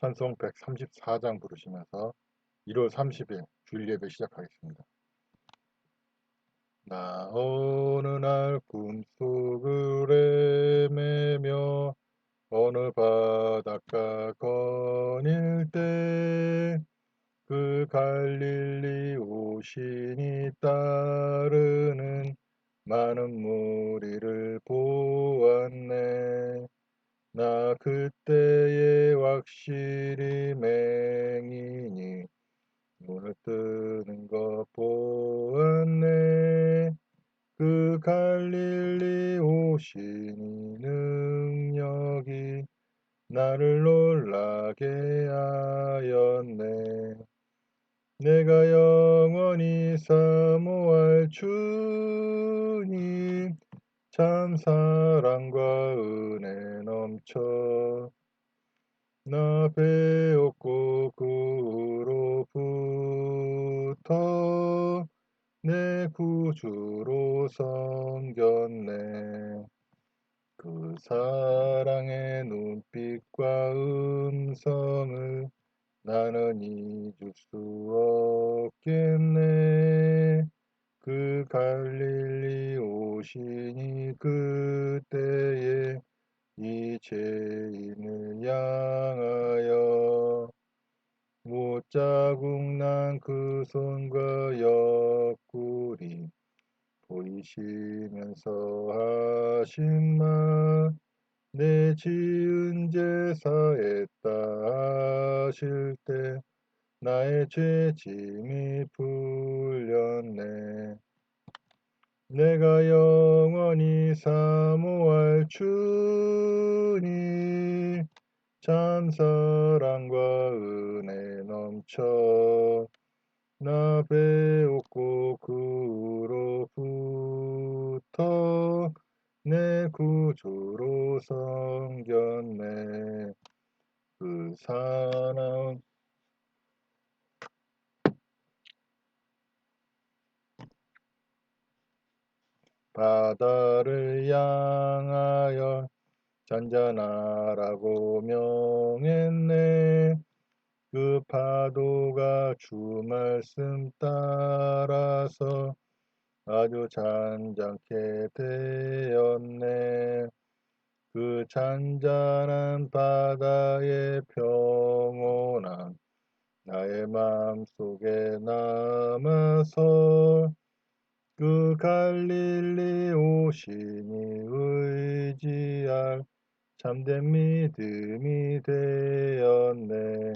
찬송 134장 부르시면서 1월 30일 주일 예배 시작하겠습니다. 나 어느 날 꿈속을 헤매며 어느 바닷가 거닐 때 그 갈릴리 오신이 따르는 많은 무리를 보았네. 나 그때에 확실히 맹인이 눈을 뜨는 것 보았네. 그 갈릴리 오시니 능력이 나를 놀라게 하였네. 내가 영원히 사모할 주님 참 사랑과 은혜 넘쳐 나 배웠고 그 후로부터 내 구주로 섬겼네. 그 사랑의 눈빛과 음성을 나는 잊을 수 없겠네. 그 갈릴리 오시니 그때에 이 죄인을 향하여 못자국 난 그 손과 옆구리 보이시면서 하신 말 내 지은 죄 사했다 하실 때 나의 죄짐이 풀렸네. 내가 영원히 사모할 주님 참 사랑과 은혜 넘쳐 나 배웠고 그 후로부터 내 구주로 섬겼네. 그 사나 바다를 향하여 잔잔하라고 명했네. 그 파도가 주 말씀 따라서 아주 잔잔케 되었네. 그 잔잔한 바다의 평온함 나의 마음속에 남아서 그 갈릴리 오시니 의지할 참된 믿음이 되었네.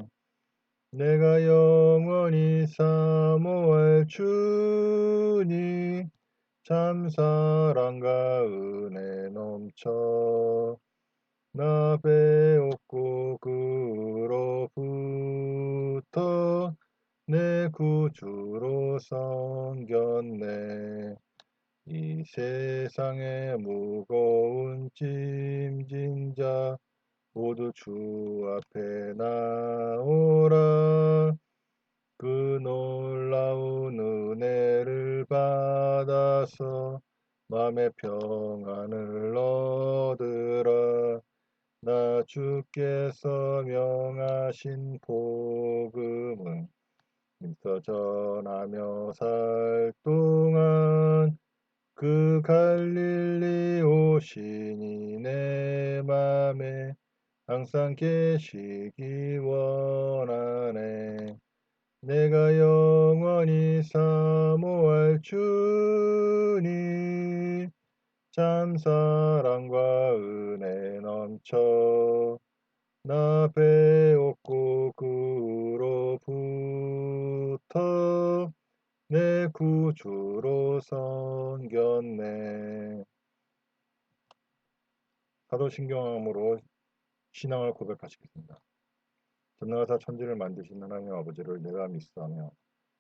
내가 영원히 사모할 주님 참 사랑과 은혜 넘쳐 나 배웠고 그로부터 내 구주로 섬겼네. 이 세상의 무거운 짐진 자 모두 주 앞에 나오라. 그 놀라운 은혜를 받아서 마음의 평안을 얻으라. 나 주께서 명하신 힘써 전하며 살 동안 그 갈릴리 오시니 내 맘에 항상 계시기 원하네. 내가 영원히 사모할 주님 참 사랑과 은혜 넘쳐 나 배웠고 그로부터 내 구주로 섬겼네. 사도신경함으로 신앙을 고백하시겠습니다. 전능하사 천지를 만드신 하나님 아버지를 내가 믿사하며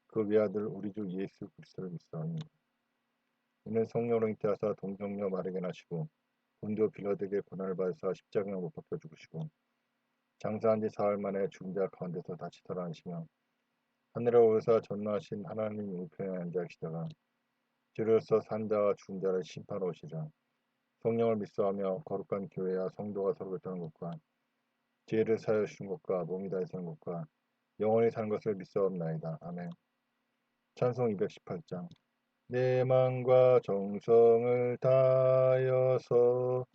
그 외아들 우리 주 예수 그리스도를 믿사하니 이는 성령으로 잉태하사 동정녀 마르게 나시고 본디오 빌라드에게 고난을 받으사 십자가에 못 박혀 죽으시고 장사한 지 사흘 만에 죽은 자 가운데서 다시 살아나시며 하늘에 오르사 전능하신 하나님 우편에 앉아 계시다가 주로서 산자와 죽은 자를 심판하러 오시라 성령을 믿사하며 거룩한 교회와 성도가 서로 교통하는 것과 지혜를 사여 주신 것과 몸이 다해 사는 것과 영원히 사는 것을 믿사옵나이다. 아멘. 찬송 218장 내 마음과 정성을 다하여서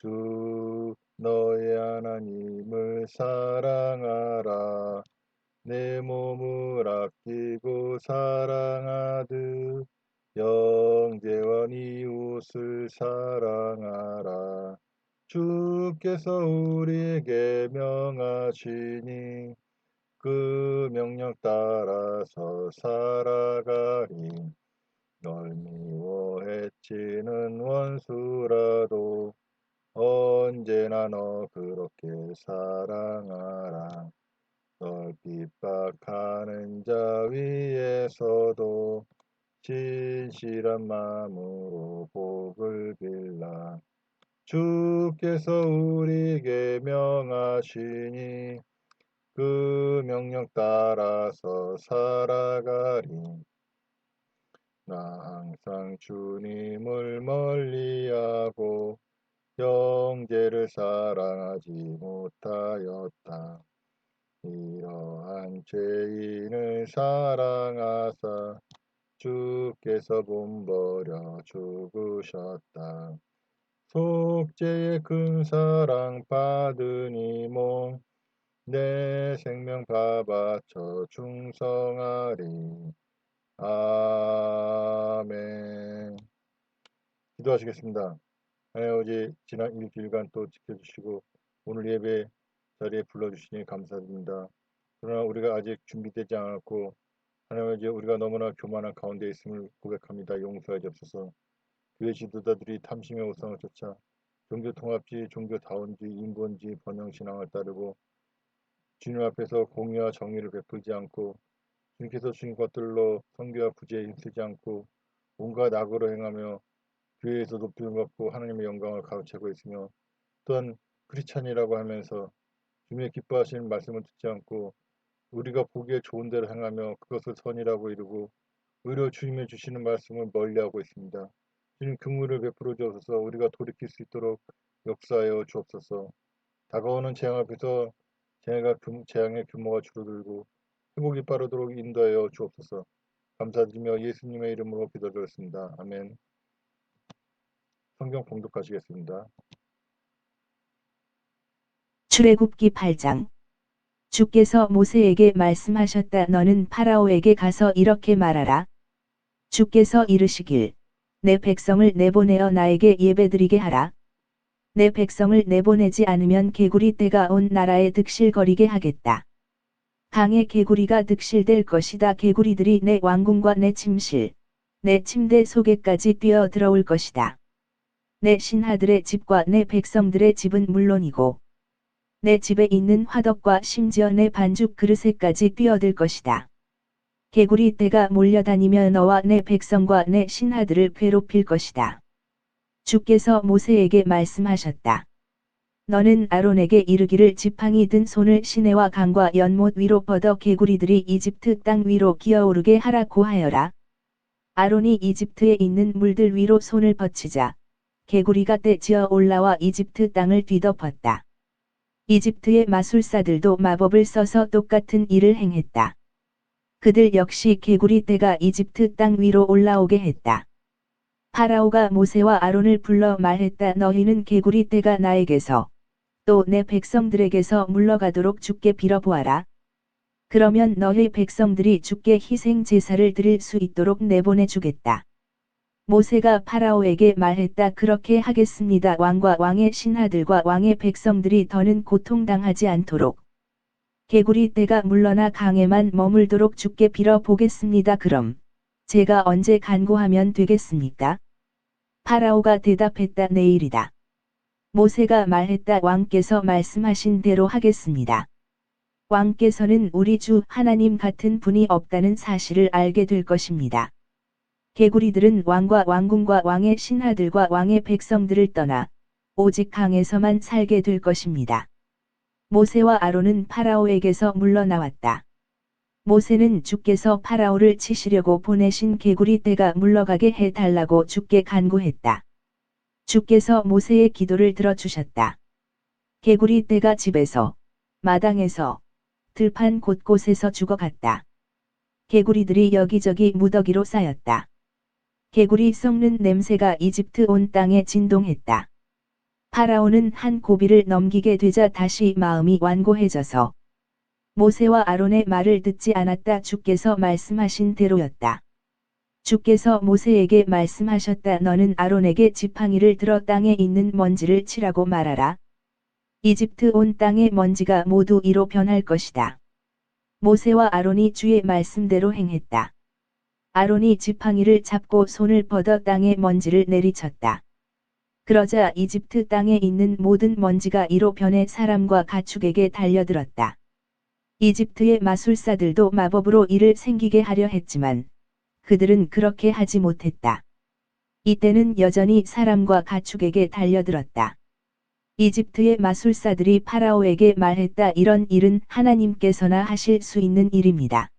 주 너의 하나님을 사랑하라 내 몸을 아끼고 사랑하듯 영재와 이웃을 사랑하라. 주께서 우리에게 명하시니 그 명령 따라서 살아가리. 널 미워했지는 원수라도 언제나 너 그렇게 사랑하라 널 핍박하는 자 위에서도 진실한 마음으로 복을 빌라 주께서 우리에게 명하시니 그 명령 따라서 살아가리 나 항상 주님을 멀리하고 형제를 사랑하지 못하였다. 이러한 죄인을 사랑하사 주께서 본버려 죽으셨다. 속죄의 큰 사랑 받으니 몸 내 생명 다 바쳐 충성하리. 아멘. 기도하시겠습니다. 하나님 지난 일주일간 또 지켜주시고 오늘 예배 자리에 불러주시니 감사드립니다. 그러나 우리가 아직 준비되지 않았고 하나님 아버지 우리가 너무나 교만한 가운데 있음을 고백합니다. 용서해 주옵소서. 교회 지도자들이 탐심의 우상을 쫓아 종교 통합지, 종교다운지, 인본지, 번영신앙을 따르고 주님 앞에서 공의와 정의를 베풀지 않고 주님께서 주신 것들로 성교와 부재에 힘쓰지 않고 온갖 악으로 행하며 교회에서 높임을 받고 하나님의 영광을 가로채고 있으며 또한 크리스찬이라고 하면서 주님의 기뻐하시는 말씀을 듣지 않고 우리가 보기에 좋은 대로 행하며 그것을 선이라고 이루고 오히려 주님의 주시는 말씀을 멀리하고 있습니다. 주님 긍휼을 베풀어 주옵소서 우리가 돌이킬 수 있도록 역사하여 주옵소서 다가오는 재앙 앞에서 재앙의, 재앙의 규모가 줄어들고 회복이 빠르도록 인도하여 주옵소서 감사드리며 예수님의 이름으로 기도드렸습니다. 아멘 성경 봉독하시겠습니다. 출애굽기 8장. 주께서 모세에게 말씀하셨다. 너는 파라오에게 가서 이렇게 말하라. 주께서 이르시길 내 백성을 내보내어 나에게 예배드리게 하라. 내 백성을 내보내지 않으면 개구리 때가 온 나라에 득실거리게 하겠다. 강에 개구리가 득실될 것이다. 개구리들이 내 왕궁과 내 침실 내 침대 속에까지 뛰어 들어올 것이다. 내 신하들의 집과 내 백성들의 집은 물론이고 내 집에 있는 화덕과 심지어 내 반죽 그릇에까지 뛰어들 것이다. 개구리 떼가 몰려다니며 너와 내 백성과 내 신하들을 괴롭힐 것이다. 주께서 모세에게 말씀하셨다. 너는 아론에게 이르기를 지팡이 든 손을 시내와 강과 연못 위로 뻗어 개구리들이 이집트 땅 위로 기어오르게 하라 고 하여라. 아론이 이집트에 있는 물들 위로 손을 뻗치자 개구리가 떼지어 올라와 이집트 땅을 뒤덮었다. 이집트의 마술사들도 마법을 써서 똑같은 일을 행했다. 그들 역시 개구리 떼가 이집트 땅 위로 올라오게 했다. 파라오가 모세와 아론을 불러 말했다. 너희는 개구리 떼가 나에게서 또 내 백성들에게서 물러가도록 주께 빌어보아라. 그러면 너희 백성들이 주께 희생 제사를 드릴 수 있도록 내보내 주겠다. 모세가 파라오에게 말했다 그렇게 하겠습니다. 왕과 왕의 신하들과 왕의 백성들이 더는 고통당하지 않도록. 개구리 떼가 물러나 강에만 머물도록 죽게 빌어 보겠습니다. 그럼 제가 언제 간구하면 되겠습니까? 파라오가 대답했다 내일이다. 모세가 말했다 왕께서 말씀하신 대로 하겠습니다. 왕께서는 우리 주 하나님 같은 분이 없다는 사실을 알게 될 것입니다. 개구리들은 왕과 왕궁과 왕의 신하들과 왕의 백성들을 떠나 오직 강에서만 살게 될 것입니다. 모세와 아론은 파라오에게서 물러나왔다. 모세는 주께서 파라오를 치시려고 보내신 개구리 떼가 물러가게 해달라고 주께 간구했다. 주께서 모세의 기도를 들어주셨다. 개구리 떼가 집에서 마당에서, 들판 곳곳에서 죽어갔다. 개구리들이 여기저기 무더기로 쌓였다. 개구리 썩는 냄새가 이집트 온 땅에 진동했다. 파라오는 한 고비를 넘기게 되자 다시 마음이 완고해져서 모세와 아론의 말을 듣지 않았다 주께서 말씀하신 대로였다. 주께서 모세에게 말씀하셨다 너는 아론에게 지팡이를 들어 땅에 있는 먼지를 치라고 말하라. 이집트 온 땅의 먼지가 모두 이로 변할 것이다. 모세와 아론이 주의 말씀대로 행했다. 아론이 지팡이를 잡고 손을 뻗어 땅에 먼지를 내리쳤다. 그러자 이집트 땅에 있는 모든 먼지가 이로 변해 사람과 가축에게 달려들었다. 이집트의 마술사들도 마법으로 이를 생기게 하려 했지만 그들은 그렇게 하지 못했다. 이때는 여전히 사람과 가축에게 달려들었다. 이집트의 마술사들이 파라오에게 말했다 이런 일은 하나님께서나 하실 수 있는 일입니다.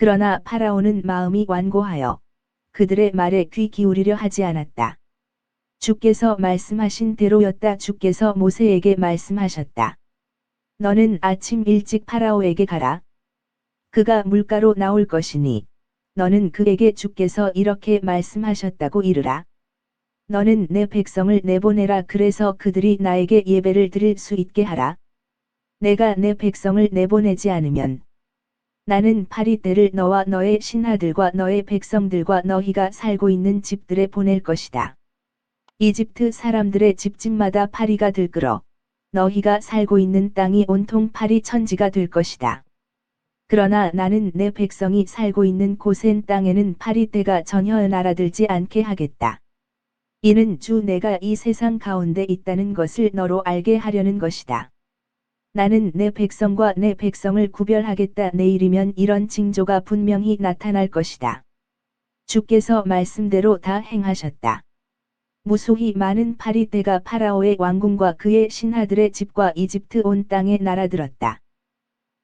그러나 파라오는 마음이 완고하여 그들의 말에 귀 기울이려 하지 않았다. 주께서 말씀하신 대로였다 주께서 모세에게 말씀하셨다. 너는 아침 일찍 파라오에게 가라. 그가 물가로 나올 것이니 너는 그에게 주께서 이렇게 말씀하셨다고 이르라. 너는 내 백성을 내보내라 그래서 그들이 나에게 예배를 드릴 수 있게 하라. 내가 내 백성을 내보내지 않으면 나는 파리떼를 너와 너의 신하들과 너의 백성들과 너희가 살고 있는 집들에 보낼 것이다. 이집트 사람들의 집집마다 파리가 들끓어 너희가 살고 있는 땅이 온통 파리 천지가 될 것이다. 그러나 나는 내 백성이 살고 있는 고센 땅에는 파리떼가 전혀 날아들지 않게 하겠다. 이는 주 내가 이 세상 가운데 있다는 것을 너로 알게 하려는 것이다. 나는 내 백성과 내 백성을 구별하겠다 내일이면 이런 징조가 분명히 나타날 것이다. 주께서 말씀대로 다 행하셨다. 무수히 많은 파리떼가 파라오의 왕궁과 그의 신하들의 집과 이집트 온 땅에 날아들었다.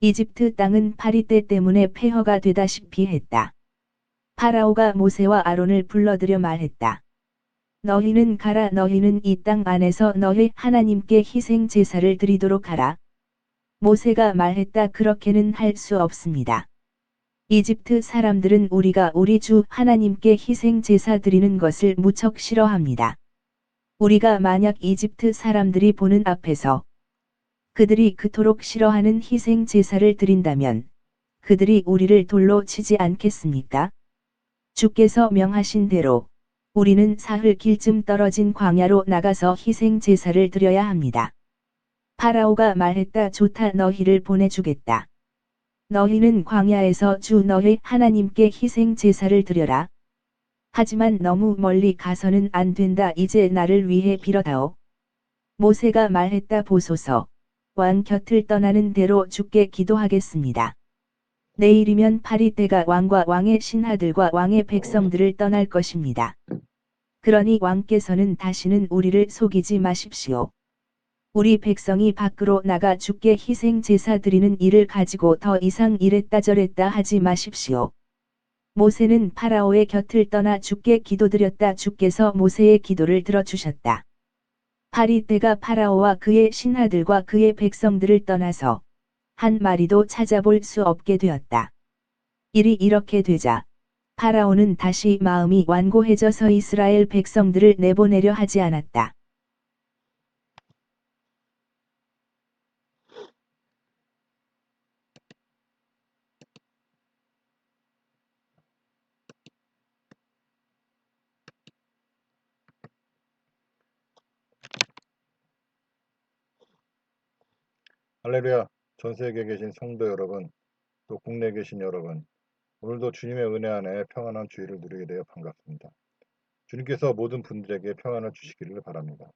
이집트 땅은 파리떼 때문에 폐허가 되다시피 했다. 파라오가 모세와 아론을 불러들여 말했다. 너희는 가라 너희는 이 땅 안에서 너희 하나님께 희생 제사를 드리도록 하라. 모세가 말했다 그렇게는 할 수 없습니다. 이집트 사람들은 우리가 우리 주 하나님께 희생 제사 드리는 것을 무척 싫어합니다. 우리가 만약 이집트 사람들이 보는 앞에서 그들이 그토록 싫어하는 희생 제사를 드린다면 그들이 우리를 돌로 치지 않겠습니까? 주께서 명하신 대로 우리는 사흘 길쯤 떨어진 광야로 나가서 희생 제사를 드려야 합니다. 파라오가 말했다 좋다 너희를 보내주겠다. 너희는 광야에서 주 너희 하나님께 희생 제사를 드려라. 하지만 너무 멀리 가서는 안 된다 이제 나를 위해 빌어다오. 모세가 말했다 보소서. 왕 곁을 떠나는 대로 주께 기도하겠습니다. 내일이면 파리떼가 왕과 왕의 신하들과 왕의 백성들을 떠날 것입니다. 그러니 왕께서는 다시는 우리를 속이지 마십시오. 우리 백성이 밖으로 나가 주께 희생 제사 드리는 일을 가지고 더 이상 이랬다 저랬다 하지 마십시오. 모세는 파라오의 곁을 떠나 주께 기도드렸다 주께서 모세의 기도를 들어주셨다. 파리떼가 파라오와 그의 신하들과 그의 백성들을 떠나서 한 마리도 찾아볼 수 없게 되었다. 일이 이렇게 되자 파라오는 다시 마음이 완고해져서 이스라엘 백성들을 내보내려 하지 않았다. 할렐루야. 전 세계에 계신 성도 여러분, 또 국내에 계신 여러분, 오늘도 주님의 은혜 안에 평안한 주의를 누리게 되어 반갑습니다. 주님께서 모든 분들에게 평안을 주시기를 바랍니다.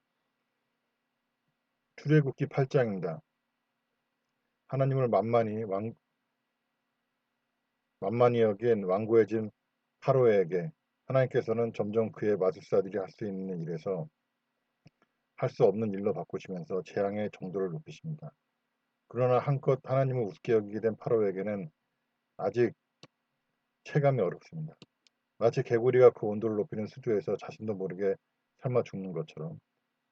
출애굽기 8장입니다. 하나님을 만만히 왕 만만히 여긴 완고해진 파로에게 하나님께서는 점점 그의 마술사들이 할 수 있는 일에서 할 수 없는 일로 바꾸시면서 재앙의 정도를 높이십니다. 그러나 한껏 하나님을 우습게 여기게 된 파로에게는 아직 체감이 어렵습니다. 마치 개구리가 그 온도를 높이는 수조에서 자신도 모르게 삶아 죽는 것처럼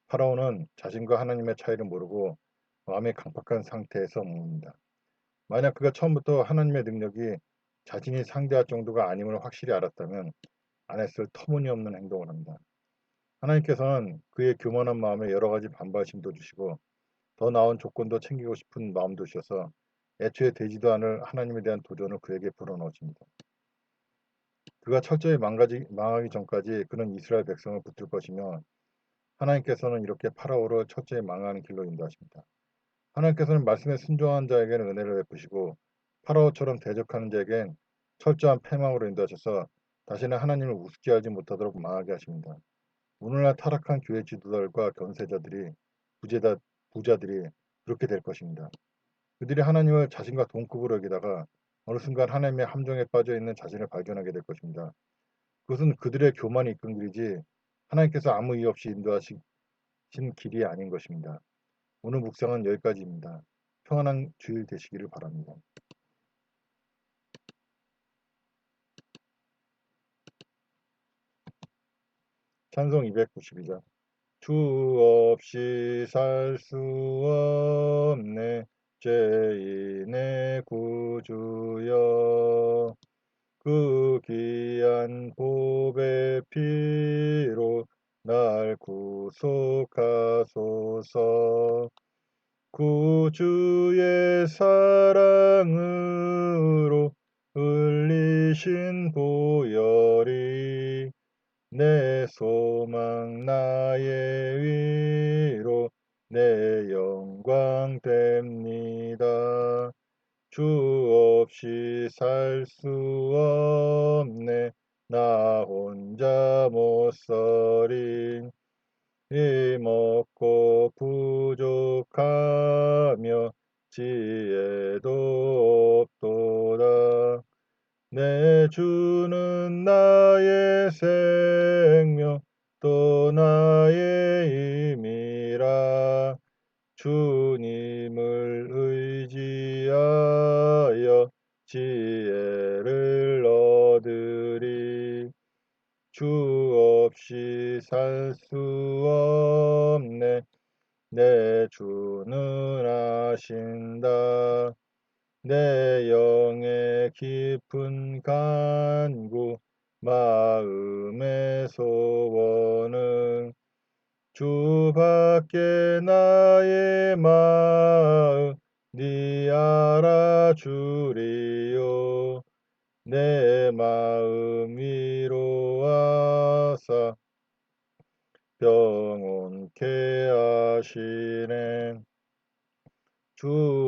파라오는 자신과 하나님의 차이를 모르고 마음의 강팍한 상태에서 묻는다. 만약 그가 처음부터 하나님의 능력이 자신이 상대할 정도가 아님을 확실히 알았다면 안 했을 터무니없는 행동을 합니다. 하나님께서는 그의 교만한 마음에 여러 가지 반발심도 주시고 더 나은 조건도 챙기고 싶은 마음도 주셔서 애초에 되지도 않을 하나님에 대한 도전을 그에게 불어넣으십니다. 그가 철저히 망가지, 망하기 전까지 그는 이스라엘 백성을 붙들 것이며 하나님께서는 이렇게 파라오를 철저히 망하는 길로 인도하십니다. 하나님께서는 말씀에 순종한 자에게는 은혜를 베푸시고 파라오처럼 대적하는 자에겐 철저한 패망으로 인도하셔서 다시는 하나님을 우습게 하지 못하도록 망하게 하십니다. 오늘날 타락한 교회 지도자들과 견세자들이 부재다, 부자들이 그렇게 될 것입니다. 그들이 하나님을 자신과 동급으로 여기다가 어느 순간 하나님의 함정에 빠져 있는 자신을 발견하게 될 것입니다. 그것은 그들의 교만이 이끈 길이지 하나님께서 아무 이유 없이 인도하신 길이 아닌 것입니다. 오늘 묵상은 여기까지입니다. 평안한 주일 되시기를 바랍니다. 찬송 292장 주 없이 살 수 없네. 죄인의 구주여. 그 귀한 보배 피로 날 구속하소서. 구주의 사랑으로 흘리신 보혈이 내 소망 나의 위로 내 영광 됩니다. 주 없이 살 수 없네 나 혼자 못 서린 이 먹고 부족하며 지혜도 없도다 내 주는 나의 생명 또 나의 힘이라. 주님을 의지하여 지혜를 얻으리. 주 없이 살 수 없네. 내 주는 아신다 내 영의 깊은 간구 마음의 소원은 주 밖에 나의 마음 네 알아주리요. 내 마음 위로하사 병온케 하시네. 주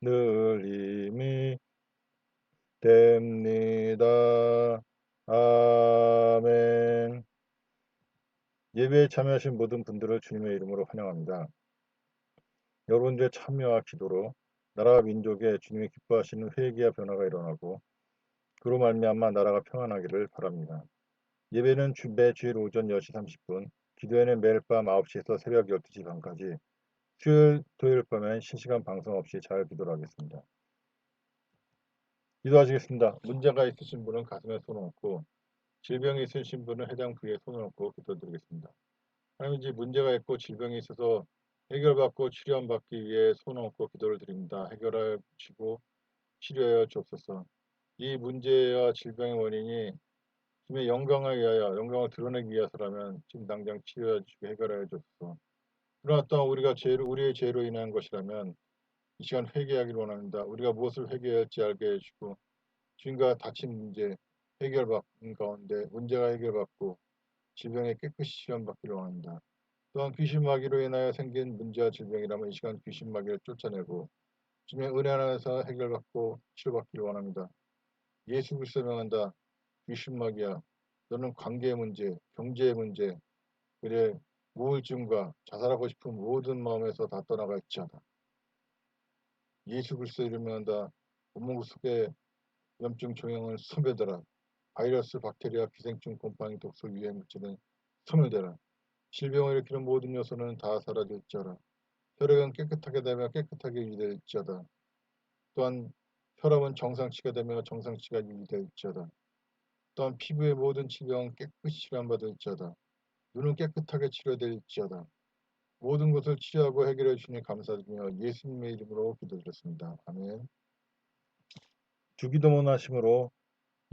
늘 힘이 됩니다. 아멘. 예배에 참여하신 모든 분들을 주님의 이름으로 환영합니다. 여러분들의 참여와 기도로 나라와 민족에 주님이 기뻐하시는 회개와 변화가 일어나고 그로 말미암아 나라가 평안하기를 바랍니다. 예배는 매 주일 오전 10시 30분, 기도회는 매일 밤 9시에서 새벽 12시 반까지, 수요일, 토요일 밤엔 실시간 방송 없이 잘 기도를 하겠습니다. 기도하시겠습니다. 문제가 있으신 분은 가슴에 손을 얹고 질병이 있으신 분은 해당 부위에 손을 얹고 기도드리겠습니다. 하나님 이제 문제가 있고 질병이 있어서 해결받고 치료받기 위해 손을 얹고 기도를 드립니다. 해결하여 주시고 치료하여 주옵소서. 이 문제와 질병의 원인이 주님의 영광을 위하여 영광을 드러내기 위해서라면 지금 당장 치료해 주시고 해결하여 주옵소서. 그러나 또한 우리가 죄로 우리의 죄로 인한 것이라면 이 시간 회개하기를 원합니다. 우리가 무엇을 회개해야 할지 알게 해주시고 주님과 닥친 문제 해결받는 가운데 문제가 해결받고 질병에 깨끗이 시험받기를 원합니다. 또한 귀신마귀로 인하여 생긴 문제와 질병이라면 이 시간 귀신마귀를 쫓아내고 주님의 은혜 안에서 해결받고 치료받기를 원합니다. 예수 그리스도 명한다. 귀신마귀야. 너는 관계의 문제, 경제의 문제, 그래 우울증과 자살하고 싶은 모든 마음에서 다 떠나가 있지하다. 예수 그리스도 이름을 한다. 온몸 속에 염증 종양을 소멸되라. 바이러스, 박테리아, 기생충, 곰팡이, 독소, 유해 물질은 소멸되라. 질병을 일으키는 모든 요소는 다 사라질지어다. 혈액은 깨끗하게 되며 깨끗하게 유지될지어다. 또한 혈압은 정상치가 되며 정상치가 유지될지어다. 또한 피부의 모든 질병은 깨끗이 치료받을지어다. 눈은 깨끗하게 치료될지어다. 모든 것을 치료하고 해결해 주시니 감사드리며 예수님의 이름으로 기도드렸습니다. 아멘. 주기도문 하심으로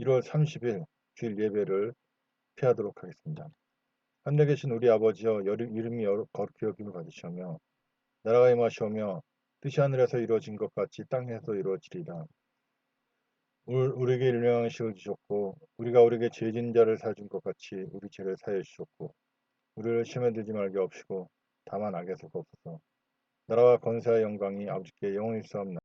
1월 30일 주일 예배를 피하도록 하겠습니다. 하늘에 계신 우리 아버지여 이름이 거룩히 여김을 받으시오며 나라가 임하시오며 뜻이 하늘에서 이루어진 것 같이 땅에서 이루어지리라. 울- 우리에게 일명한 식을 주셨고 우리가 우리에게 죄진 자를 사준 것 같이 우리 죄를 사해 주셨고 우리를 시험에 들지 말게 없이고 다만 악에서 없어서 나라와 권세와 영광이 아버지께 영원히 있사옵나이다.